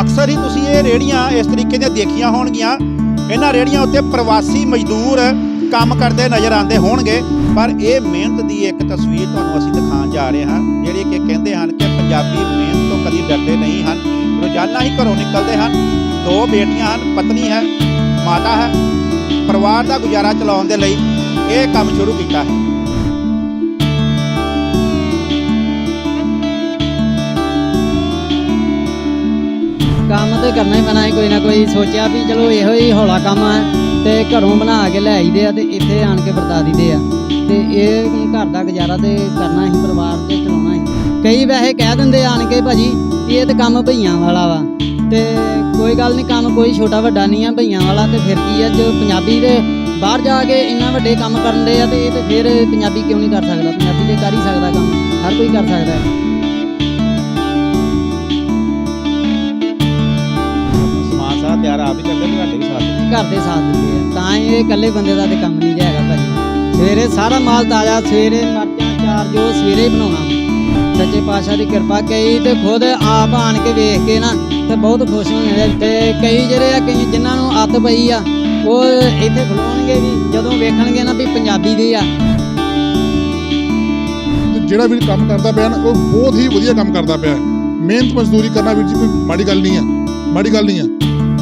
ਅਕਸਰ ਹੀ ਤੁਸੀਂ ਇਹ ਰੇੜੀਆਂ ਇਸ ਤਰੀਕੇ ਦੀਆਂ ਦੇਖੀਆਂ ਹੋਣਗੀਆਂ। ਇਹਨਾਂ ਰੇੜੀਆਂ ਉੱਤੇ ਪ੍ਰਵਾਸੀ ਮਜ਼ਦੂਰ ਕੰਮ ਕਰਦੇ ਨਜ਼ਰ ਆਉਂਦੇ ਹੋਣਗੇ। ਪਰ ਇਹ ਮਿਹਨਤ ਦੀ ਇੱਕ ਤਸਵੀਰ ਤੁਹਾਨੂੰ ਅਸੀਂ ਦਿਖਾਉਣ ਜਾ ਰਹੇ ਹਾਂ, ਜਿਹੜੇ ਕਿ ਕਹਿੰਦੇ ਹਨ ਕਿ ਪੰਜਾਬੀ ਮਿਹਨਤ ਤੋਂ ਕਦੀ ਡਰਦੇ ਨਹੀਂ ਹਨ। ਰੋਜ਼ਾਨਾ ਹੀ ਘਰੋਂ ਨਿਕਲਦੇ ਹਨ। ਦੋ ਬੇਟੀਆਂ ਹਨ, ਪਤਨੀ ਹੈ, ਮਾਤਾ ਹੈ। ਪਰਿਵਾਰ ਦਾ ਗੁਜ਼ਾਰਾ ਚਲਾਉਣ ਦੇ ਲਈ ਇਹ ਕੰਮ ਸ਼ੁਰੂ ਕੀਤਾ ਹੈ। ਕੰਮ ਤੇ ਕਰਨਾ ਹੀ ਪੈਣਾ ਹੈ। ਕੋਈ ਨਾ ਕੋਈ ਸੋਚਿਆ ਵੀ ਚਲੋ ਇਹੋ ਹੀ ਹੌਲਾ ਕੰਮ ਹੈ ਤੇ ਘਰੋਂ ਬਣਾ ਕੇ ਲੈ ਆਈਦੇ ਆ ਤੇ ਇੱਥੇ ਆਣ ਕੇ ਵਰਤਾ ਦਿੰਦੇ ਆ। ਤੇ ਇਹ ਘਰ ਦਾ ਗੁਜ਼ਾਰਾ ਤੇ ਕਰਨਾ ਹੀ, ਪਰਿਵਾਰ ਤੇ ਚਲਾਉਣਾ ਹੀ। ਕਈ ਵੈਸੇ ਕਹਿ ਦਿੰਦੇ ਆਣ ਕੇ ਭਾਜੀ ਵੀ ਇਹ ਤੇ ਕੰਮ ਭਈਆਂ ਵਾਲਾ ਵਾ। ਤੇ ਕੋਈ ਗੱਲ ਨਹੀਂ, ਕੰਮ ਕੋਈ ਛੋਟਾ ਵੱਡਾ ਨਹੀਂ ਆ ਭਈਆਂ ਵਾਲਾ ਤੇ ਫਿਰ ਕੀ ਆ, ਜੋ ਪੰਜਾਬੀ ਦੇ ਬਾਹਰ ਜਾ ਕੇ ਇੰਨਾ ਵੱਡੇ ਕੰਮ ਕਰਨ ਦੇ ਆ ਤੇ ਇਹ ਤੇ ਫਿਰ ਪੰਜਾਬੀ ਕਿਉਂ ਨਹੀਂ ਕਰ ਸਕਦਾ? ਪੰਜਾਬੀ ਤੇ ਕਰ ਹੀ ਸਕਦਾ ਕੰਮ, ਹਰ ਕੋਈ ਕਰ ਸਕਦਾ ਹੈ। ਤਿਆਰ ਆਪ ਹੀ ਕਰਦੇ ਤੁਹਾਡੇ ਵੀ ਸਾਥ ਘਰ ਦੇ ਸਾਥ ਦਿੰਦੇ ਆ। ਤਾਂ ਹੀ ਇਹ ਇਕੱਲੇ ਬੰਦੇ ਦਾ ਤੇ ਕੰਮ ਨਹੀਂ ਹੈਗਾ ਭਾਜੀ। ਸਵੇਰੇ ਸਾਰਾ ਮਾਲ ਤਾਜ਼ਾ ਸਵੇਰੇ ਮਰਚਾਂ ਚਾਰ ਜੋ ਸਵੇਰੇ ਹੀ ਬਣਾਉਣਾ। ਸੱਚੇ ਪਾਤਸ਼ਾਹ ਦੀ ਕਿਰਪਾ ਕਈ ਤੇ ਖੁਦ ਆਪ ਆਣ ਕੇ ਵੇਖ ਕੇ ਨਾ ਤੇ ਬਹੁਤ ਖੁਸ਼ ਹੁੰਦੇ ਆ ਤੇ ਕਈ ਜਿਹੜੇ ਆ ਕਈ ਜਿਨ੍ਹਾਂ ਨੂੰ ਅੱਤ ਪਈ ਆ ਉਹ ਇੱਥੇ ਖਲੋਣਗੇ ਵੀ ਜਦੋਂ ਵੇਖਣਗੇ ਨਾ ਵੀ ਪੰਜਾਬੀ ਦੇ ਆ। ਤੇ ਜਿਹੜਾ ਵੀਰ ਕੰਮ ਕਰਦਾ ਪਿਆ ਨਾ ਉਹ ਬਹੁਤ ਹੀ ਵਧੀਆ ਕੰਮ ਕਰਦਾ ਪਿਆ। ਹੈ। ਮਿਹਨਤ ਮਜ਼ਦੂਰੀ ਕਰਨਾ ਵੀਰ ਜੀ ਕੋਈ ਮਾੜੀ ਗੱਲ ਨਹੀਂ ਆ। ਮਾੜੀ ਗੱਲ ਨਹੀਂ ਆ।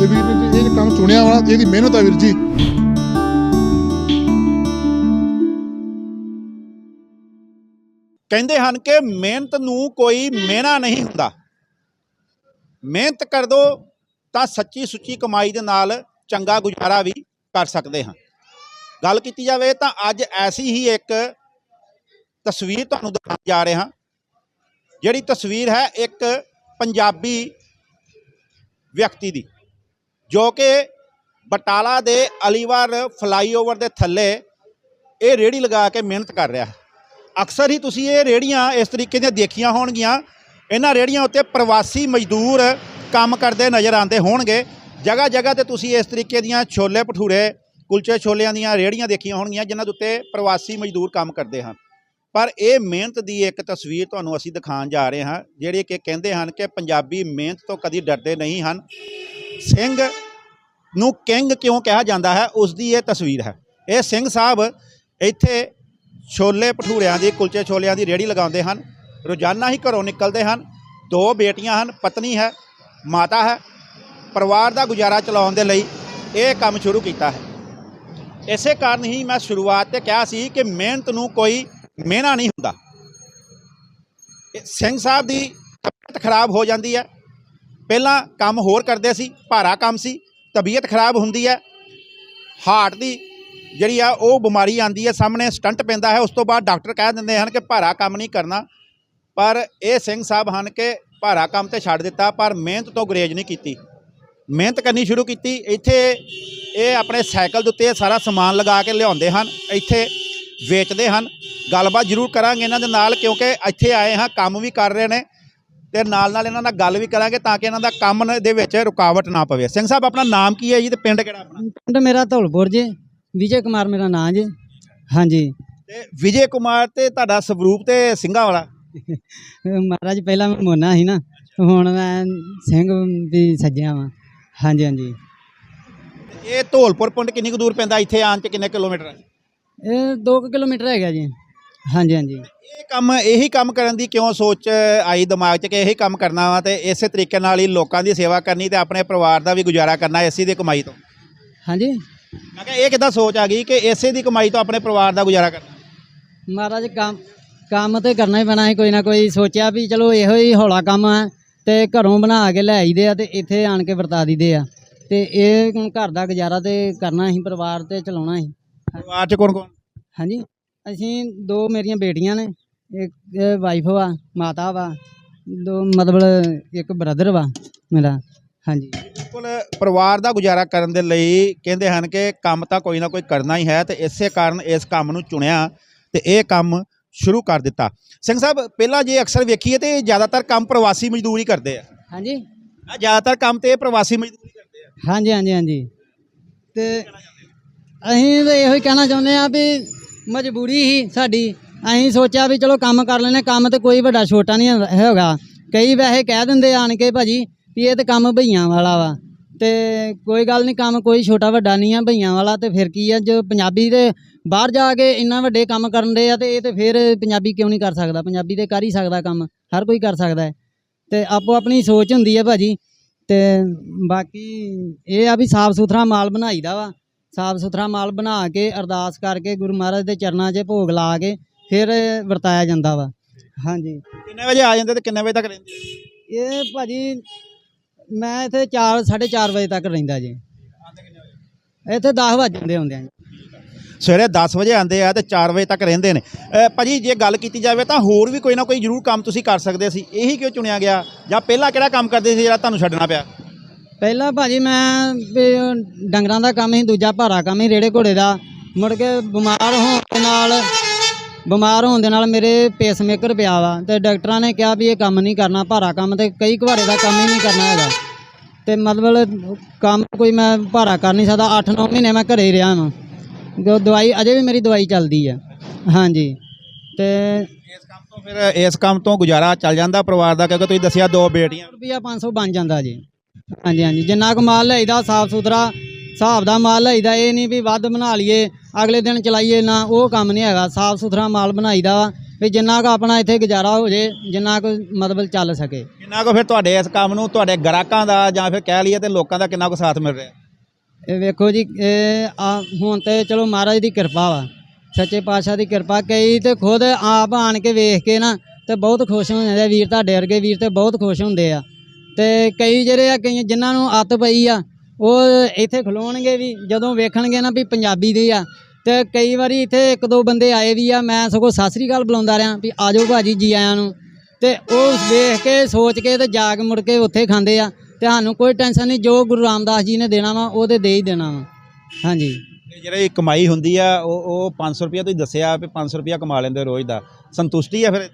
ਤੇ ਵੀਰ ਨੇ ਇਹ ਕੰਮ ਚੁਣਿਆ ਵਾ, ਇਹਦੀ ਮਿਹਨਤ ਆ ਵੀਰ ਜੀ। ਕਹਿੰਦੇ ਹਨ ਕਿ ਮਿਹਨਤ ਨੂੰ ਕੋਈ ਮਿਹਣਾ ਨਹੀਂ ਹੁੰਦਾ। ਮਿਹਨਤ ਕਰ ਦੋ ਤਾਂ ਸੱਚੀ ਸੁੱਚੀ ਕਮਾਈ ਦੇ ਨਾਲ ਚੰਗਾ ਗੁਜ਼ਾਰਾ ਵੀ ਕਰ ਸਕਦੇ ਹਾਂ। ਗੱਲ ਕੀਤੀ ਜਾਵੇ ਤਾਂ ਅੱਜ ਐਸੀ ਹੀ ਇੱਕ ਤਸਵੀਰ ਤੁਹਾਨੂੰ ਦਿਖਾਉਣ ਜਾ ਰਹੇ। ਹਾਂ ਜਿਹੜੀ ਤਸਵੀਰ ਹੈ ਇੱਕ ਪੰਜਾਬੀ ਵਿਅਕਤੀ ਦੀ। ਜੋ ਕਿ ਬਟਾਲਾ ਦੇ ਅਲੀਵਾਰ ਫਲਾਈਓਵਰ ਦੇ ਥੱਲੇ ਇਹ ਰੇੜੀ ਲਗਾ ਕੇ ਮਿਹਨਤ ਕਰ ਰਿਹਾ ਅਕਸਰ ਹੀ ਤੁਸੀਂ ਇਹ ਰੇੜੀਆਂ ਇਸ ਤਰੀਕੇ ਦੀਆਂ ਦੇਖੀਆਂ ਹੋਣਗੀਆਂ। ਇਹਨਾਂ ਰੇੜੀਆਂ ਉੱਤੇ ਪ੍ਰਵਾਸੀ ਮਜ਼ਦੂਰ ਕੰਮ ਕਰਦੇ ਨਜ਼ਰ ਆਉਂਦੇ ਹੋਣਗੇ। ਜਗ੍ਹਾ ਜਗ੍ਹਾ ਤੇ ਤੁਸੀਂ ਇਸ ਤਰੀਕੇ ਦੀਆਂ ਛੋਲੇ ਭਟੂਰੇ, ਕੁਲਚੇ ਛੋਲਿਆਂ ਦੀਆਂ ਰੇੜੀਆਂ ਦੇਖੀਆਂ ਹੋਣਗੀਆਂ, ਜਿਨ੍ਹਾਂ ਦੇ ਉੱਤੇ ਪ੍ਰਵਾਸੀ ਮਜ਼ਦੂਰ ਕੰਮ ਕਰਦੇ ਹਨ। ਪਰ ਇਹ ਮਿਹਨਤ ਦੀ ਇੱਕ ਤਸਵੀਰ ਤੁਹਾਨੂੰ ਅਸੀਂ ਦਿਖਾਉਣ ਜਾ ਰਹੇ ਹਾਂ, ਜਿਹੜੇ ਕਿ ਕਹਿੰਦੇ ਹਨ ਕਿ ਪੰਜਾਬੀ ਮਿਹਨਤ ਤੋਂ ਕਦੀ ਡਰਦੇ ਨਹੀਂ ਹਨ। ਸਿੰਘ ਨੂੰ ਕਿੰਗ ਕਿਉਂ ਕਿਹਾ ਜਾਂਦਾ ਹੈ? ਉਸ ਦੀ ਇਹ ਤਸਵੀਰ ਹੈ। ਇਹ ਸਿੰਘ ਸਾਹਿਬ ਇੱਥੇ ਛੋਲੇ ਭਟੂਰਿਆਂ ਦੀ, ਕੁਲਚੇ ਛੋਲਿਆਂ ਦੀ ਰੇੜੀ ਲਗਾਉਂਦੇ ਹਨ। ਰੋਜ਼ਾਨਾ ਹੀ ਘਰੋਂ ਨਿਕਲਦੇ ਹਨ। ਦੋ ਬੇਟੀਆਂ ਹਨ, ਪਤਨੀ ਹੈ, ਮਾਤਾ ਹੈ। ਪਰਿਵਾਰ ਦਾ ਗੁਜ਼ਾਰਾ ਚਲਾਉਣ ਦੇ ਲਈ ਇਹ ਕੰਮ ਸ਼ੁਰੂ ਕੀਤਾ ਹੈ। ਇਸੇ ਕਾਰਨ ਹੀ ਮੈਂ ਸ਼ੁਰੂਆਤ ਤੇ ਕਿਹਾ ਸੀ ਕਿ ਮਿਹਨਤ ਨੂੰ ਕੋਈ ਮਿਹਨਾ ਨਹੀਂ ਹੁੰਦਾ। ਸਿੰਘ ਸਾਹਿਬ ਦੀ ਤਬੀਅਤ ਖਰਾਬ ਹੋ ਜਾਂਦੀ ਹੈ। ਪਹਿਲਾਂ ਕੰਮ ਹੋਰ ਕਰਦੇ ਸੀ, ਭਾਰਾ ਕੰਮ ਸੀ, ਤਬੀਅਤ ਖਰਾਬ ਹੁੰਦੀ ਹੈ, ਹਾਰਟ ਦੀ ਜਿਹੜੀ ਆ ਉਹ ਬਿਮਾਰੀ ਆਂਦੀ ਹੈ, ਸਾਹਮਣੇ ਸਟੰਟ ਪੈਂਦਾ ਹੈ, ਉਸ ਤੋਂ ਬਾਅਦ ਡਾਕਟਰ ਕਹਿ ਦਿੰਦੇ ਹਨ ਕਿ ਭਾਰਾ ਕੰਮ ਨਹੀਂ ਕਰਨਾ। ਪਰ ਇਹ ਸਿੰਘ ਸਾਹਿਬ ਹਨ ਕਿ ਭਾਰਾ ਕੰਮ ਤੇ ਛੱਡ ਦਿੱਤਾ, ਪਰ ਮਿਹਨਤ ਤੋਂ ਗੁਰੇਜ਼ ਨਹੀਂ ਕੀਤੀ। ਮਿਹਨਤ ਕਰਨੀ ਸ਼ੁਰੂ ਕੀਤੀ, ਇੱਥੇ ਇਹ ਆਪਣੇ ਸਾਈਕਲ ਦੇ ਉੱਤੇ ਸਾਰਾ ਸਮਾਨ ਲਗਾ ਕੇ ਲਿਆਉਂਦੇ ਹਨ, ਇੱਥੇ ਵੇਚਦੇ ਹਨ। ਗੱਲਬਾਤ ਜ਼ਰੂਰ ਕਰਾਂਗੇ ਇਹਨਾਂ ਦੇ ਨਾਲ, ਕਿਉਂਕਿ ਇੱਥੇ ਆਏ ਹਾਂ, ਕੰਮ ਵੀ ਕਰ ਰਹੇ ਨੇ ਤੇ ਨਾਲ ਨਾਲ ਇਹਨਾਂ ਨਾਲ ਗੱਲ ਵੀ ਕਰਾਂਗੇ ਤਾਂ ਕਿ ਇਹਨਾਂ ਦਾ ਕੰਮ ਦੇ ਵਿੱਚ ਰੁਕਾਵਟ ਨਾ ਪਵੇ। ਸਿੰਘ ਸਾਹਿਬ ਆਪਣਾ ਨਾਮ ਕੀ ਹੈ ਜੀ ਤੇ ਪਿੰਡ ਕਿਹੜਾ ਆਪਣਾ? ਪਿੰਡ ਮੇਰਾ ਧੌਲਪੁਰ ਜੇ। ਵਿਜੇ ਕੁਮਾਰ ਮੇਰਾ ਨਾਂ ਜੇ। ਹਾਂਜੀ। ਤੇ ਵਿਜੇ ਕੁਮਾਰ ਤੇ ਤੁਹਾਡਾ ਸਵਰੂਪ ਤੇ ਸਿੰਘਾਂ ਵਾਲਾ? ਮਹਾਰਾਜ ਪਹਿਲਾਂ ਮੈਂ ਮੋਨਾ ਸੀ ਨਾ। ਹੁਣ ਮੈਂ ਸਿੰਘ ਵੀ ਸੱਜਿਆ ਵਾਂ। ਹਾਂਜੀ ਹਾਂਜੀ। ਇਹ ਧੌਲਪੁਰ ਪਿੰਡ ਕਿੰਨੀ ਕੁ ਦੂਰ ਪੈਂਦਾ? ਇੱਥੇ ਆਉਣ ਚ ਕਿੰਨੇ ਕਿਲੋਮੀਟਰ ਹੈ ਇਹ 2 ਕਿਲੋਮੀਟਰ ਹੈਗਾ ਜੀ। ਹਾਂਜੀ ਹਾਂਜੀ। ਇਹ ਕੰਮ ਇਹੀ ਕੰਮ ਕਰਨ ਦੀ ਕਿਉਂ ਸੋਚ ਆਈ ਦਿਮਾਗ 'ਚ ਕਿ ਇਹੀ ਕੰਮ ਕਰਨਾ ਵਾ ਤੇ ਇਸੇ ਤਰੀਕੇ ਨਾਲ ਹੀ ਲੋਕਾਂ ਦੀ ਸੇਵਾ ਕਰਨੀ ਤੇ ਆਪਣੇ ਪਰਿਵਾਰ ਦਾ ਵੀ ਗੁਜ਼ਾਰਾ ਕਰਨਾ ਇਸੇ ਦੀ ਕਮਾਈ ਤੋਂ? ਹਾਂਜੀ। ਮੈਂ ਕਿਹਾ ਇਹ ਕਿੱਦਾਂ ਸੋਚ ਆ ਗਈ ਕਿ ਇਸੇ ਦੀ ਕਮਾਈ ਤੋਂ ਆਪਣੇ ਪਰਿਵਾਰ ਦਾ ਗੁਜ਼ਾਰਾ ਕਰਨਾ? ਮਹਾਰਾਜ ਕੰਮ ਕੰਮ ਤੇ ਕਰਨਾ ਹੀ ਪੈਣਾ ਹੈ ਕੋਈ ਨਾ ਕੋਈ ਸੋਚਿਆ ਵੀ ਚਲੋ ਇਹੋ ਹੀ ਹੌਲਾ ਕੰਮ ਹੈ ਤੇ ਘਰੋਂ ਬਣਾ ਕੇ ਲੈ ਆਈਦੇ ਆ ਤੇ ਇੱਥੇ ਆਣ ਕੇ ਵਰਤਾ ਦਿੰਦੇ ਆ। ਤੇ ਇਹ ਹੁਣ ਘਰ ਦਾ ਗੁਜ਼ਾਰਾ ਤੇ ਕਰਨਾ ਹੀ ਪਰਿਵਾਰ ਤੇ ਚਲਾਉਣਾ ਹੀ ਪਰਿਵਾਰ 'ਚ ਕੌਣ ਕੌਣ ਹਾਂਜੀ। ਅਸੀਂ ਦੋ ਮੇਰੀਆਂ ਬੇਟੀਆਂ ਨੇ ਇੱਕ ਵਾਈਫ ਵਾ ਮਾਤਾ ਵਾ ਦੋ ਮਤਲਬ ਇੱਕ ਬ੍ਰਦਰ ਵਾ ਮੇਰਾ ਹਾਂਜੀ। ਬਿਲਕੁਲ ਪਰਿਵਾਰ ਦਾ ਗੁਜ਼ਾਰਾ ਕਰਨ ਦੇ ਲਈ ਕਹਿੰਦੇ ਹਨ ਕਿ ਕੰਮ ਤਾਂ ਕੋਈ ਨਾ ਕੋਈ ਕਰਨਾ ਹੀ ਹੈ ਤੇ ਇਸੇ ਕਾਰਨ ਇਸ ਕੰਮ ਨੂੰ ਚੁਣਿਆ ਤੇ ਇਹ ਕੰਮ ਸ਼ੁਰੂ ਕਰ ਦਿੱਤਾ। ਸਿੰਘ ਸਾਹਿਬ ਪਹਿਲਾਂ ਜੇ ਅਕਸਰ ਵੇਖੀਏ ਤੇ ਜ਼ਿਆਦਾਤਰ ਕੰਮ ਪ੍ਰਵਾਸੀ ਮਜ਼ਦੂਰ ਹੀ ਕਰਦੇ ਆ। ਹਾਂਜੀ। ਆਹ ਜ਼ਿਆਦਾਤਰ ਕੰਮ ਤੇ ਇਹ ਪ੍ਰਵਾਸੀ ਮਜ਼ਦੂਰ ਹੀ ਕਰਦੇ ਆ। ਹਾਂਜੀ ਹਾਂਜੀ ਹਾਂਜੀ। ਤੇ ਅਸੀਂ ਤਾਂ ਇਹੋ ਹੀ ਕਹਿਣਾ ਚਾਹੁੰਦੇ ਆ ਵੀ ਮਜਬੂਰੀ ਹੀ ਸਾਡੀ। ਅਸੀਂ ਸੋਚਿਆ ਵੀ ਚਲੋ ਕੰਮ ਕਰ ਲੈਨੇ ਕੰਮ ਤੇ ਕੋਈ ਵੱਡਾ ਛੋਟਾ ਨਹੀਂ ਹੈਗਾ। ਕਈ ਵੈਸੇ ਕਹਿ ਦਿੰਦੇ ਆਣ ਕੇ ਭਾਜੀ ਵੀ ਇਹ ਤੇ ਕੰਮ ਭਈਆਂ ਵਾਲਾ ਵਾ। ਤੇ ਕੋਈ ਗੱਲ ਨਹੀਂ, ਕੰਮ ਕੋਈ ਛੋਟਾ ਵੱਡਾ ਨਹੀਂ ਆ ਭਈਆਂ ਵਾਲਾ। ਤੇ ਫਿਰ ਕੀ ਆ, ਜੋ ਪੰਜਾਬੀ ਦੇ ਬਾਹਰ ਜਾ ਕੇ ਇੰਨਾ ਵੱਡੇ ਕੰਮ ਕਰਨ ਦੇ ਆ ਤੇ ਇਹ ਤੇ ਫਿਰ ਪੰਜਾਬੀ ਕਿਉਂ ਨਹੀਂ ਕਰ ਸਕਦਾ? ਪੰਜਾਬੀ ਤੇ ਕਰ ਹੀ ਸਕਦਾ ਕੰਮ। ਹਰ ਕੋਈ ਕਰ ਸਕਦਾ ਹੈ। ਤੇ ਆਪੋ ਆਪਣੀ ਸੋਚ ਹੁੰਦੀ ਹੈ ਭਾਜੀ। ਤੇ ਬਾਕੀ ਇਹ ਆ ਵੀ ਸਾਫ਼ ਸੁਥਰਾ ਮਾਲ ਬਣਾਈਦਾ ਵਾ। ਸਾਫ਼ ਸੁਥਰਾ ਮਾਲ ਬਣਾ ਕੇ ਅਰਦਾਸ ਕਰਕੇ ਗੁਰੂ ਮਹਾਰਾਜ ਦੇ ਚਰਨਾਂ 'ਚ ਭੋਗ ਲਾ ਕੇ ਫਿਰ ਵਰਤਾਇਆ ਜਾਂਦਾ ਵਾ। ਹਾਂਜੀ। ਕਿੰਨੇ ਵਜੇ ਆ ਜਾਂਦੇ ਤੇ ਕਿੰਨੇ ਵਜੇ ਤੱਕ ਰਹਿੰਦੇ? ਇਹ ਭਾਜੀ ਮੈਂ ਇੱਥੇ 4 4:30 ਵਜੇ ਤੱਕ ਰਹਿੰਦਾ ਜੀ। ਇੱਥੇ 10 ਵਜ ਜਾਂਦੇ ਹੁੰਦੇ ਆ ਜੀ। ਸਵੇਰੇ 10 ਵਜੇ ਆਉਂਦੇ ਆ ਤੇ 4 ਵਜੇ ਤੱਕ ਰਹਿੰਦੇ ਨੇ। ਭਾਜੀ ਜੇ ਗੱਲ ਕੀਤੀ ਜਾਵੇ ਤਾਂ ਹੋਰ ਵੀ ਕੋਈ ਨਾ ਕੋਈ ਜ਼ਰੂਰ ਕੰਮ ਤੁਸੀਂ ਕਰ ਸਕਦੇ ਸੀ। ਇਹੀ ਕਿਉਂ ਚੁਣਿਆ ਗਿਆ? ਜਾਂ ਪਹਿਲਾਂ ਕਿਹੜਾ ਕੰਮ ਕਰਦੇ ਸੀ ਜਿਹੜਾ ਤੁਹਾਨੂੰ ਛੱਡਣਾ ਪਿਆ? ਪਹਿਲਾਂ ਭਾਜੀ ਮੈਂ ਵੀ ਡੰਗਰਾਂ ਦਾ ਕੰਮ ਹੀ ਦੂਜਾ ਭਾਰਾ ਕੰਮ ਹੀ ਰੇੜੇ ਘੋੜੇ ਦਾ। ਮੁੜ ਕੇ ਬਿਮਾਰ ਹੋਣ ਦੇ ਨਾਲ ਬਿਮਾਰ ਹੋਣ ਦੇ ਨਾਲ ਮੇਰੇ ਪੇਸਮੇਕਰ ਪਿਆ ਵਾ ਤੇ ਡਾਕਟਰਾਂ ਨੇ ਕਿਹਾ ਵੀ ਇਹ ਕੰਮ ਨਹੀਂ ਕਰਨਾ ਭਾਰਾ ਕੰਮ ਤੇ ਕਈ ਘਵਾੜੇ ਦਾ ਕੰਮ ਹੀ ਨਹੀਂ ਕਰਨਾ ਹੈਗਾ। ਤੇ ਮਤਲਬ ਕੰਮ ਕੋਈ ਮੈਂ ਭਾਰਾ ਕਰ ਨਹੀਂ ਸਕਦਾ 8-9 ਮਹੀਨੇ ਮੈਂ ਘਰੇ ਹੀ ਰਿਹਾ ਵਾਂ। ਜੋ ਦਵਾਈ ਅਜੇ ਵੀ ਮੇਰੀ ਦਵਾਈ ਚੱਲਦੀ ਆ। ਹਾਂਜੀ। ਤੇ ਇਸ ਕੰਮ ਤੋਂ ਫਿਰ ਇਸ ਕੰਮ ਤੋਂ ਗੁਜ਼ਾਰਾ ਚੱਲ ਜਾਂਦਾ ਪਰਿਵਾਰ ਦਾ ਕਿਉਂਕਿ ਤੁਸੀਂ ਦੱਸਿਆ ਦੋ ਬੇਟੀਆਂ। ਰੁਪਿਆ 500 ਬਣ ਜਾਂਦਾ ਜੀ। ਹਾਂਜੀ ਹਾਂਜੀ। ਜਿੰਨਾ ਕੁ ਮਾਲ ਲਈਦਾ ਸਾਫ਼ ਸੁਥਰਾ ਹਿਸਾਬ ਦਾ ਮਾਲ ਲਈਦਾ ਇਹ ਨਹੀਂ ਵੀ ਵੱਧ ਬਣਾ ਲਈਏ ਅਗਲੇ ਦਿਨ ਚਲਾਈਏ ਨਾ ਉਹ ਕੰਮ ਨਹੀਂ ਹੈਗਾ। ਸਾਫ਼ ਸੁਥਰਾ ਮਾਲ ਬਣਾਈਦਾ ਵਾ ਵੀ ਜਿੰਨਾ ਕੁ ਆਪਣਾ ਇੱਥੇ ਗੁਜ਼ਾਰਾ ਹੋ ਜੇ ਜਿੰਨਾ ਕੁ ਮਤਲਬ ਚੱਲ ਸਕੇ। ਕਿੰਨਾ ਕੁ ਫਿਰ ਤੁਹਾਡੇ ਇਸ ਕੰਮ ਨੂੰ ਤੁਹਾਡੇ ਗ੍ਰਾਹਕਾਂ ਦਾ ਜਾਂ ਫਿਰ ਕਹਿ ਲਈਏ ਤੇ ਲੋਕਾਂ ਦਾ ਕਿੰਨਾ ਕੁ ਸਾਥ ਮਿਲ ਰਿਹਾ? ਇਹ ਵੇਖੋ ਜੀ ਇਹ ਆ ਹੁਣ ਤੇ ਚਲੋ ਮਹਾਰਾਜ ਦੀ ਕਿਰਪਾ ਵਾ। ਸੱਚੇ ਪਾਤਸ਼ਾਹ ਦੀ ਕਿਰਪਾ ਕਈ ਤੇ ਖੁਦ ਆਪ ਆਣ ਕੇ ਵੇਖ ਕੇ ਨਾ ਤੇ ਬਹੁਤ ਖੁਸ਼ ਹੋ ਜਾਂਦੇ ਆ। ਵੀਰ ਤੁਹਾਡੇ ਵਰਗੇ ਵੀਰ ਤੇ ਬਹੁਤ ਖੁਸ਼ ਹੁੰਦੇ ਆ। ਤੇ ਕਈ ਜਿਹੜੇ ਆ ਕਈ ਜਿਨ੍ਹਾਂ ਨੂੰ ਅੱਤ ਪਈ ਆ, ਉਹ ਇੱਥੇ ਖਲੋਣਗੇ ਵੀ, ਜਦੋਂ ਵੇਖਣਗੇ ਨਾ ਵੀ ਪੰਜਾਬੀ ਦੇ ਆ। ਤੇ ਕਈ ਵਾਰੀ ਇੱਥੇ ਇੱਕ ਦੋ ਬੰਦੇ ਆਏ ਵੀ ਆ, ਮੈਂ ਸਗੋਂ ਸਤਿ ਸ੍ਰੀ ਅਕਾਲ ਬੁਲਾਉਂਦਾ ਰਿਹਾ ਵੀ ਆਜੋ ਭਾਜੀ ਜੀ ਆਇਆਂ ਨੂੰ। ਤੇ ਉਹ ਵੇਖ ਕੇ, ਸੋਚ ਕੇ ਤੇ ਜਾਗ ਮੁੜ ਕੇ ਉੱਥੇ ਖਾਂਦੇ ਆ। ਤੇ ਸਾਨੂੰ ਕੋਈ ਟੈਨਸ਼ਨ ਨਹੀਂ, ਜੋ ਗੁਰੂ ਰਾਮਦਾਸ ਜੀ ਨੇ ਦੇਣਾ ਵਾ, ਉਹ ਤੇ ਦੇ ਹੀ ਦੇਣਾ ਵਾ। ਹਾਂਜੀ। ਤੇ ਜਿਹੜੀ ਕਮਾਈ ਹੁੰਦੀ ਆ, ਉਹ ਉਹ 500 ਰੁਪਇਆ ਤੁਸੀਂ ਦੱਸਿਆ ਵੀ 500 ਰੁਪਇਆ ਕਮਾ ਲੈਂਦੇ ਰੋਜ਼ ਦਾ। ਸੰਤੁਸ਼ਟੀ ਆ ਫਿਰ?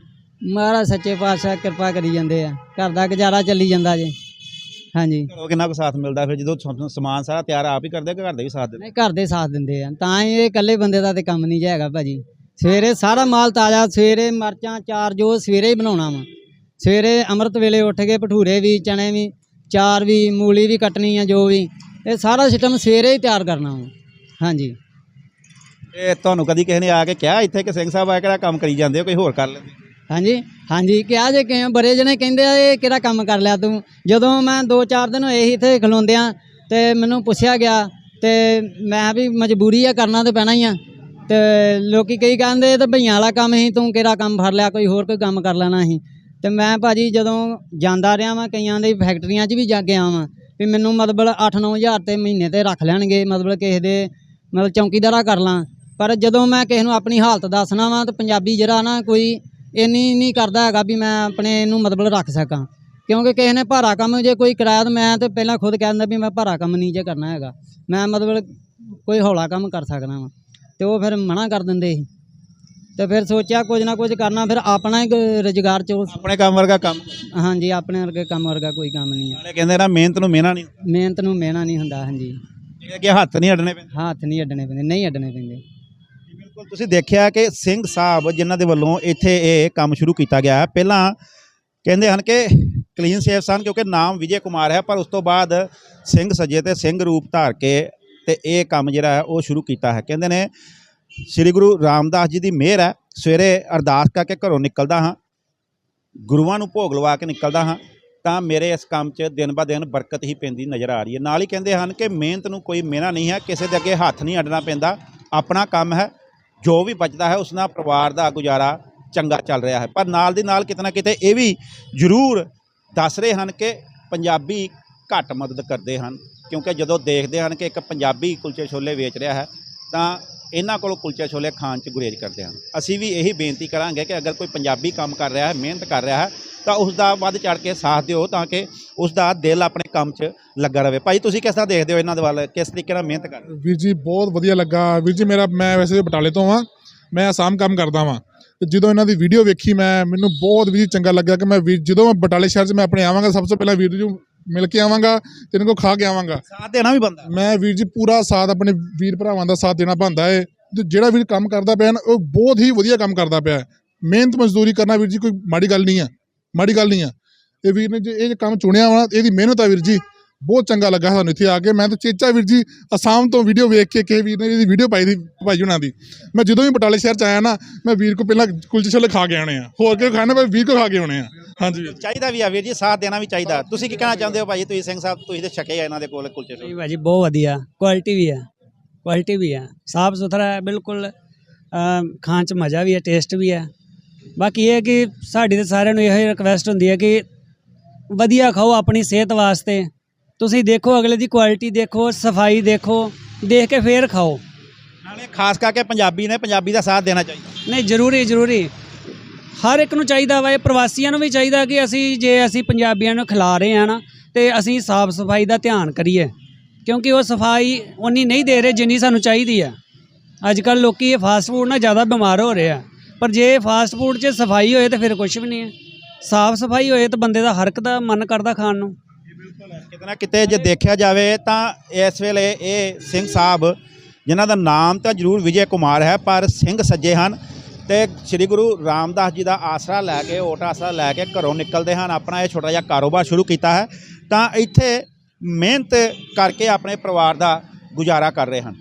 ਮਹਾਰਾਜ ਸੱਚੇ ਪਾਤਸ਼ਾਹ ਕਿਰਪਾ ਕਰੀ ਜਾਂਦੇ ਆ। ਘਰ ਦਾ ਗੁਜ਼ਾਰਾ ਚੱਲੀ ਜਾਂਦਾ ਜੀ। ਹਾਂਜੀ। ਘਰੋਂ ਕਿੰਨਾ ਕੁ ਸਾਥ ਮਿਲਦਾ ਫਿਰ ਜਦੋਂ ਸਮ- ਸਮਾਨ ਸਾਰਾ ਤਿਆਰ ਆਪ ਹੀ ਕਰਦੇ ਕਿ ਘਰ ਦੇ ਵੀ ਸਾਥ ਦਿੰਦੇ ਨਹੀਂ ਘਰ ਦੇ ਸਾਥ ਦਿੰਦੇ ਆ। ਤਾਂ ਹੀ ਇਹ ਇਕੱਲੇ ਬੰਦੇ ਦਾ ਤੇ ਕੰਮ ਨਹੀਂ ਜਿਹਾ ਹੈਗਾ ਭਾਜੀ। ਸਵੇਰੇ ਸਾਰਾ ਮਾਲ ਤਾਜ਼ਾ ਸਵੇਰੇ ਮਰਚਾਂ ਚਾਰ ਜੋ ਸਵੇਰੇ ਹੀ ਬਣਾਉਣਾ ਵਾ। ਸਵੇਰੇ ਅੰਮ੍ਰਿਤ ਵੇਲੇ ਉੱਠ ਕੇ ਭਟੂਰੇ ਵੀ ਚਣੇ ਵੀ ਚਾਰ ਵੀ ਮੂਲੀ ਵੀ ਕੱਟਣੀ ਆ ਜੋ ਵੀ। ਇਹ ਸਾਰਾ ਸਿਸਟਮ ਸਵੇਰੇ ਹੀ ਤਿਆਰ ਕਰਨਾ ਵਾ। ਹਾਂਜੀ। ਇਹ ਤੁਹਾਨੂੰ ਕਦੀ ਕਿਸੇ ਨੇ ਆ ਕੇ ਕਿਹਾ ਇੱਥੇ ਕਿ ਸਿੰਘ ਸਾਹਿਬ ਆ ਕਿਹੜਾ ਕੰਮ ਕਰੀ ਜਾਂਦੇ ਹੋ ਕੋਈ ਹੋਰ ਕਰ ਲੈਂਦੇ? ਹਾਂਜੀ ਹਾਂਜੀ, ਕਿਹਾ ਜੇ ਕਿ ਬੜੇ ਜਣੇ ਕਹਿੰਦੇ ਆ, ਇਹ ਕਿਹੜਾ ਕੰਮ ਕਰ ਲਿਆ ਤੂੰ? ਜਦੋਂ ਮੈਂ 2-4 ਦਿਨ ਹੋਏ ਸੀ ਇੱਥੇ ਖਲੋਂਦਿਆਂ, ਤੇ ਮੈਨੂੰ ਪੁੱਛਿਆ ਗਿਆ, ਤੇ ਮੈਂ ਵੀ ਮਜਬੂਰੀ ਆ, ਕਰਨਾ ਤੇ ਪੈਣਾ ਹੀ ਆ। ਤੇ ਲੋਕੀ ਕਈ ਕਹਿੰਦੇ, ਇਹ ਤਾਂ ਭਈਆਂ ਵਾਲਾ ਕੰਮ ਹੀ ਤੂੰ ਕਿਹੜਾ ਕੰਮ ਫੜ ਲਿਆ, ਕੋਈ ਹੋਰ ਕੋਈ ਕੰਮ ਕਰ ਲੈਣਾ ਸੀ। ਤੇ ਮੈਂ ਭਾਜੀ ਜਦੋਂ ਜਾਂਦਾ ਰਿਹਾ ਵਾਂ, ਕਈਆਂ ਦੇ ਫੈਕਟਰੀਆਂ 'ਚ ਵੀ ਜਾ ਕੇ ਆਵਾਂ, ਵੀ ਮੈਨੂੰ ਮਤਲਬ 8-9 ਹਜ਼ਾਰ ਤੇ ਮਹੀਨੇ ਤੇ ਰੱਖ ਲੈਣਗੇ, ਮਤਲਬ ਕਿਸੇ ਦੇ ਮਤਲਬ ਚੌਂਕੀਦਾਰਾ ਕਰ ਲਾਂ। ਪਰ ਜਦੋਂ ਮੈਂ ਕਿਸੇ ਨੂੰ ਆਪਣੀ ਹਾਲਤ ਦੱਸਣਾ ਵਾਂ, ਤੇ ਪੰਜਾਬੀ ਜਿਹੜਾ ਨਾ ਕੋਈ ਇੰਨੀ ਨਹੀਂ ਕਰਦਾ ਹੈਗਾ ਵੀ ਮੈਂ ਆਪਣੇ ਨੂੰ ਮਤਲਬ ਰੱਖ ਸਕਾਂ। ਕਿਉਂਕਿ ਕਿਸੇ ਨੇ ਭਾਰਾ ਕੰਮ ਜੇ ਕੋਈ ਕਰਾਇਆ ਤਾਂ ਮੈਂ ਤੇ ਪਹਿਲਾਂ ਖੁਦ ਕਹਿ ਦਿੰਦਾ ਵੀ ਮੈਂ ਭਾਰਾ ਕੰਮ ਨਹੀਂ ਜੇ ਕਰਨਾ ਹੈਗਾ। ਮੈਂ ਮਤਲਬ ਕੋਈ ਹੌਲਾ ਕੰਮ ਕਰ ਸਕਦਾ ਵਾਂ। ਤੇ ਉਹ ਫਿਰ ਮਨਾ ਕਰ ਦਿੰਦੇ ਸੀ। ਤੇ ਫਿਰ ਸੋਚਿਆ ਕੁਝ ਨਾ ਕੁਝ ਕਰਨਾ ਫਿਰ ਆਪਣਾ ਹੀ ਰੁਜ਼ਗਾਰ ਚ ਆਪਣੇ ਕੰਮ ਵਰਗਾ ਕੰਮ। ਹਾਂਜੀ ਆਪਣੇ ਵਰਗੇ ਕੰਮ ਵਰਗਾ ਕੋਈ ਕੰਮ ਨਹੀਂ ਹੈ। ਨਾਲੇ ਕਹਿੰਦੇ ਨਾ ਮਿਹਨਤ ਨੂੰ ਮਿਹਨਾ ਨਹੀਂ ਮਿਹਨਤ ਨੂੰ ਮਿਹਣਾ ਨਹੀਂ ਹੁੰਦਾ ਹਾਂਜੀ। ਇਹ ਅੱਗੇ ਹੱਥ ਨਹੀਂ ਅੜਨੇ ਪੈਂਦੇ। ਹੱਥ ਨਹੀਂ ਅੱਡਣੇ ਪੈਂਦੇ ਨਹੀਂ ਅੱਡਣੇ ਪੈਂਦੇ। ਬਿਲਕੁਲ, ਤੁਸੀਂ ਦੇਖਿਆ ਕਿ ਸਿੰਘ ਸਾਹਿਬ ਜਿਨ੍ਹਾਂ ਦੇ ਵੱਲੋਂ ਇੱਥੇ ਇਹ ਕੰਮ ਸ਼ੁਰੂ ਕੀਤਾ ਗਿਆ ਹੈ। ਪਹਿਲਾਂ ਕਹਿੰਦੇ ਹਨ ਕਿ ਕਲੀਨ ਸੇਫ ਸਨ ਕਿਉਂਕਿ ਨਾਮ ਵਿਜੇ ਕੁਮਾਰ ਹੈ, ਪਰ ਉਸ ਤੋਂ ਬਾਅਦ ਸਿੰਘ ਸੱਜੇ ਤੇ ਸਿੰਘ ਰੂਪ ਧਾਰ ਕੇ ਤੇ ਇਹ ਕੰਮ ਜਿਹੜਾ ਹੈ ਉਹ ਸ਼ੁਰੂ ਕੀਤਾ ਹੈ। ਕਹਿੰਦੇ ਨੇ, ਸ੍ਰੀ ਗੁਰੂ ਰਾਮਦਾਸ ਜੀ ਦੀ ਮਿਹਰ ਹੈ, ਸਵੇਰੇ ਅਰਦਾਸ ਕਰਕੇ ਘਰੋਂ ਨਿਕਲਦਾ ਹਾਂ, ਗੁਰੂਆਂ ਨੂੰ ਭੋਗ ਲਵਾ ਕੇ ਨਿਕਲਦਾ ਹਾਂ, ਤਾਂ ਮੇਰੇ ਇਸ ਕੰਮ 'ਚ ਦਿਨ ਬਾ ਦਿਨ ਬਰਕਤ ਹੀ ਪੈਂਦੀ ਨਜ਼ਰ ਆ ਰਹੀ ਹੈ। ਨਾਲ ਹੀ ਕਹਿੰਦੇ ਹਨ ਕਿ ਮਿਹਨਤ ਨੂੰ ਕੋਈ ਮਿਹਨਾ ਨਹੀਂ ਹੈ, ਕਿਸੇ ਦੇ ਅੱਗੇ ਹੱਥ ਨਹੀਂ ਅੱਡਣਾ ਪੈਂਦਾ, ਆਪਣਾ ਕੰਮ ਹੈ ਜੋ ਵੀ ਬਚਦਾ ਹੈ ਉਸ ਨਾਲ ਪਰਿਵਾਰ ਦਾ ਗੁਜ਼ਾਰਾ ਚੰਗਾ ਚੱਲ ਰਿਹਾ ਹੈ। ਪਰ ਨਾਲ ਦੀ ਨਾਲ ਕਿਤੇ ਨਾ ਕਿਤੇ ਇਹ ਵੀ ਜ਼ਰੂਰ ਦੱਸ ਰਹੇ ਹਨ ਕਿ ਪੰਜਾਬੀ ਘੱਟ ਮਦਦ ਕਰਦੇ ਹਨ, ਕਿਉਂਕਿ ਜਦੋਂ ਦੇਖਦੇ ਹਨ ਕਿ ਇੱਕ ਪੰਜਾਬੀ ਕੁਲਚੇ ਛੋਲੇ ਵੇਚ ਰਿਹਾ ਹੈ, ਤਾਂ ਇਹਨਾਂ ਕੋਲ ਕੁਲਚੇ ਛੋਲੇ ਖਾਣ 'ਚ ਗੁਰੇਜ਼ ਕਰਦੇ ਹਨ। ਅਸੀਂ ਵੀ ਇਹੀ ਬੇਨਤੀ ਕਰਾਂਗੇ ਕਿ ਅਗਰ ਕੋਈ ਪੰਜਾਬੀ ਕੰਮ ਕਰ ਰਿਹਾ ਹੈ, ਮਿਹਨਤ ਕਰ ਰਿਹਾ ਹੈ ਤਾਂ ਉਸ ਦਾ ਵੱਧ ਚੜ ਕੇ ਸਾਥ ਦਿਓ ਤਾਂ ਕਿ ਉਸ ਦਾ ਦਿਲ ਆਪਣੇ ਕੰਮ 'ਚ ਲੱਗਾ ਰਵੇ। ਭਾਈ ਤੁਸੀਂ ਕਿਸ ਤਰ੍ਹਾਂ ਦੇਖਦੇ ਹੋ ਇਹਨਾਂ ਦੇ ਵੱਲ? ਕਿਸ ਤਰੀਕੇ ਨਾਲ ਮਿਹਨਤ ਕਰ ਰਹੇ? ਵੀਰ ਜੀ ਬਹੁਤ ਵਧੀਆ ਲੱਗਾ। ਵੀਰ ਜੀ ਮੇਰਾ ਮੈਂ ਵੈਸੇ ਬਟਾਲੇ ਤੋਂ ਆ ਮੈਂ ਆਸਾਮ ਕੰਮ ਕਰਦਾ ਵਾਂ। ਤੇ ਜਦੋਂ ਇਹਨਾਂ ਦੀ ਵੀਡੀਓ ਵੇਖੀ ਮੈਂ ਮੈਨੂੰ ਬਹੁਤ ਵੀ ਚੰਗਾ ਲੱਗਾ ਕਿ ਮੈਂ ਜਦੋਂ ਮੈਂ ਬਟਾਲੇ ਸ਼ਹਿਰ 'ਚ ਮੈਂ ਆਪਣੇ ਆਵਾਂਗਾ ਸਭ ਤੋਂ ਪਹਿਲਾਂ ਵੀਰ ਜੀ ਨੂੰ ਮਿਲ ਕੇ ਆਵਾਂਗਾ ਤੇ ਇਹਨਾਂ ਕੋਲ ਖਾ ਕੇ ਆਵਾਂਗਾ। ਸਾਥ ਦੇਣਾ ਵੀ ਬੰਦਾ। ਮੈਂ ਵੀਰ ਜੀ ਪੂਰਾ ਸਾਥ ਆਪਣੇ ਵੀਰ ਭਰਾਵਾਂ ਦਾ ਸਾਥ ਦੇਣਾ ਹੈ ਤੇ ਜਿਹੜਾ ਵੀਰ ਕੰਮ ਕਰਦਾ ਪਿਆ ਉਹ ਬਹੁਤ ਹੀ ਵਧੀਆ ਕੰਮ ਕਰਦਾ ਪਿਆ। ਮਿਹਨਤ ਮਜ਼ਦੂਰੀ ਕਰਨਾ ਵੀਰ ਜੀ ਕੋਈ ਮਾੜੀ ਗੱਲ ਨਹੀਂ ਹੈ ਮਾੜੀ ਗੱਲ ਨਹੀਂ ਹੈ ਇਹ ਵੀਰ ਨੇ ਜੇ ਇਹ ਕੰਮ ਚੁਣਿਆ ਵਾ ਇਹਦੀ ਮਿਹਨਤ ਆ ਵੀਰ ਜੀ। ਬਹੁਤ ਚੰਗਾ ਲੱਗਾ ਸਾਨੂੰ ਇੱਥੇ ਆ ਕੇ। ਮੈਂ ਤਾਂ ਚੇਚਾ ਵੀਰ ਜੀ ਅਸਾਮ ਤੋਂ ਵੀਡੀਓ ਵੇਖ ਕੇ ਕਿਸੇ ਵੀਰ ਨੇ ਇਹਦੀ ਵੀਡੀਓ ਪਾਈ ਸੀ ਭਾਈ ਹੁਣਾਂ ਦੀ। ਮੈਂ ਜਦੋਂ ਵੀ ਬਟਾਲੇ ਸ਼ਹਿਰ ਚ ਆਇਆ ਨਾ ਮੈਂ ਵੀਰ ਕੋ ਪਹਿਲਾਂ ਕੁਲਚੇ ਛੋਲੇ ਖਾ ਕੇ ਆਉਣੇ ਆ। ਹੋਰ ਕਿਉਂ ਖਾਣਾ ਮੈਂ ਵੀਰ ਕੋ ਖਾ ਕੇ ਆਉਣੇ ਆ। ਹਾਂਜੀ ਵੀਰ। ਚਾਹੀਦਾ ਵੀ ਆ ਵੀਰ ਜੀ ਸਾਥ ਦੇਣਾ ਵੀ ਚਾਹੀਦਾ। ਤੁਸੀਂ ਕੀ ਕਹਿਣਾ ਚਾਹੁੰਦੇ ਹੋ ਭਾਈ? ਤੁਸੀਂ ਸਿੰਘ ਸਾਹਿਬ ਤੁਸੀਂ ਤੇ ਛਕੇ ਆ ਇਹਨਾਂ ਦੇ ਕੋਲ ਕੁਲਚੇ ਛੋਲੇ। ਨਹੀਂ ਭਾਜੀ ਬਹੁਤ ਵਧੀਆ। ਕੁਆਲਿਟੀ ਵੀ ਹੈ ਕੁਆਲਿਟੀ ਵੀ ਹੈ ਸਾਫ਼ ਸੁਥਰਾ ਹੈ ਬਿਲਕੁਲ ਖਾਣ ਚ ਮਜ਼ਾ ਵੀ ਹੈ ਟੇਸਟ ਵੀ ਹੈ ਬਾਕੀ ਇਹ ਹੈ ਕਿ ਸਾਡੀ ਤੇ ਸਾਰਿਆਂ ਨੂੰ ਇਹੋ ਰਿਕਵੈਸਟ ਹੁੰਦੀ ਹੈ ਕਿ ਵਧੀਆ ਖਾਓ ਆਪਣੀ ਸਿਹਤ ਵਾਸਤੇ। ਤੁਸੀਂ ਦੇਖੋ ਅਗਲੇ ਦੀ ਕੁਆਲਿਟੀ ਦੇਖੋ ਸਫ਼ਾਈ ਦੇਖੋ ਦੇਖ ਕੇ ਫੇਰ ਖਾਓ। ਨਾਲੇ ਖਾਸ ਕਰਕੇ ਪੰਜਾਬੀ ਨੇ ਪੰਜਾਬੀ ਦਾ ਸਾਥ ਦੇਣਾ ਚਾਹੀਦਾ। ਨਹੀਂ ਜ਼ਰੂਰੀ ਜ਼ਰੂਰੀ। ਹਰ ਇੱਕ ਨੂੰ ਚਾਹੀਦਾ ਵਾ ਇਹ ਪ੍ਰਵਾਸੀਆਂ ਨੂੰ ਵੀ ਚਾਹੀਦਾ ਕਿ ਅਸੀਂ ਜੇ ਅਸੀਂ ਪੰਜਾਬੀਆਂ ਨੂੰ ਖਿਲਾ ਰਹੇ ਆ ਨਾ ਤੇ ਅਸੀਂ ਸਾਫ਼ ਸਫ਼ਾਈ ਦਾ ਧਿਆਨ ਕਰੀਏ। ਕਿਉਂਕਿ ਉਹ ਸਫ਼ਾਈ ਉਨੀ ਨਹੀਂ ਦੇ ਰਹੇ ਜਿੰਨੀ ਸਾਨੂੰ ਚਾਹੀਦੀ ਆ ਅੱਜ ਕੱਲ ਲੋਕੀ ਇਹ ਫਾਸਟ ਫੂਡ ਨਾਲ ਜ਼ਿਆਦਾ ਬਿਮਾਰ ਹੋ ਰਹੇ ਆ। ਪਰ ਜੇ ਫਾਸਟ ਫੂਡ 'ਚ ਸਫ਼ਾਈ ਹੋਏ ਤਾਂ ਫਿਰ ਕੁਝ ਵੀ ਨਹੀਂ ਹੈ। ਸਾਫ਼ ਸਫ਼ਾਈ ਹੋਏ ਤਾਂ ਬੰਦੇ ਦਾ ਹਰ ਇੱਕ ਦਾ ਮਨ ਕਰਦਾ ਖਾਣ ਨੂੰ। ਕਿਤੇ ਨਾ ਕਿਤੇ ਜੇ ਦੇਖਿਆ ਜਾਵੇ ਤਾਂ ਇਸ ਵੇਲੇ ਇਹ ਸਿੰਘ ਸਾਹਿਬ, ਜਿਨ੍ਹਾਂ ਦਾ ਨਾਮ ਤਾਂ ਜ਼ਰੂਰ ਵਿਜੇ ਕੁਮਾਰ ਹੈ, ਪਰ ਸਿੰਘ ਸੱਜੇ ਹਨ ਤੇ ਸ੍ਰੀ ਗੁਰੂ ਰਾਮਦਾਸ ਜੀ ਦਾ ਆਸਰਾ ਲੈ ਕੇ, ਓਟ ਆਸਰਾ ਲੈ ਕੇ ਘਰੋਂ ਨਿਕਲਦੇ ਹਨ। ਆਪਣਾ ਇਹ ਛੋਟਾ ਜਿਹਾ ਕਾਰੋਬਾਰ ਸ਼ੁਰੂ ਕੀਤਾ ਹੈ। ਤਾਂ ਇੱਥੇ ਮਿਹਨਤ ਕਰਕੇ ਆਪਣੇ ਪਰਿਵਾਰ ਦਾ ਗੁਜ਼ਾਰਾ ਕਰ ਰਹੇ ਹਨ।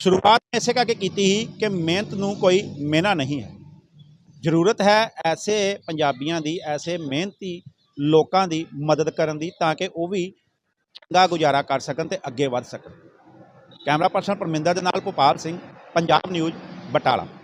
ਸ਼ੁਰੂਆਤ ਇਸੇ ਕਰਕੇ ਕੀਤੀ ਸੀ ਕਿ ਮਿਹਨਤ ਨੂੰ ਕੋਈ ਮਿਹਨਾ ਨਹੀਂ ਹੈ। ਜ਼ਰੂਰਤ ਹੈ ਐਸੇ ਪੰਜਾਬੀਆਂ ਦੀ, ਐਸੇ ਮਿਹਨਤੀ ਲੋਕਾਂ ਦੀ ਮਦਦ ਕਰਨ ਦੀ ਤਾਂ ਕਿ ਉਹ ਵੀ ਚੰਗਾ ਗੁਜ਼ਾਰਾ ਕਰ ਸਕਣ ਤੇ ਅੱਗੇ ਵੱਧ ਸਕਣ। ਕੈਮਰਾ ਪਰਸਨ ਪਰਮਿੰਦਰ ਦੇ ਨਾਲ ਭੋਪਾਲ ਸਿੰਘ, ਪੰਜਾਬ ਨਿਊਜ਼, ਬਟਾਲਾ।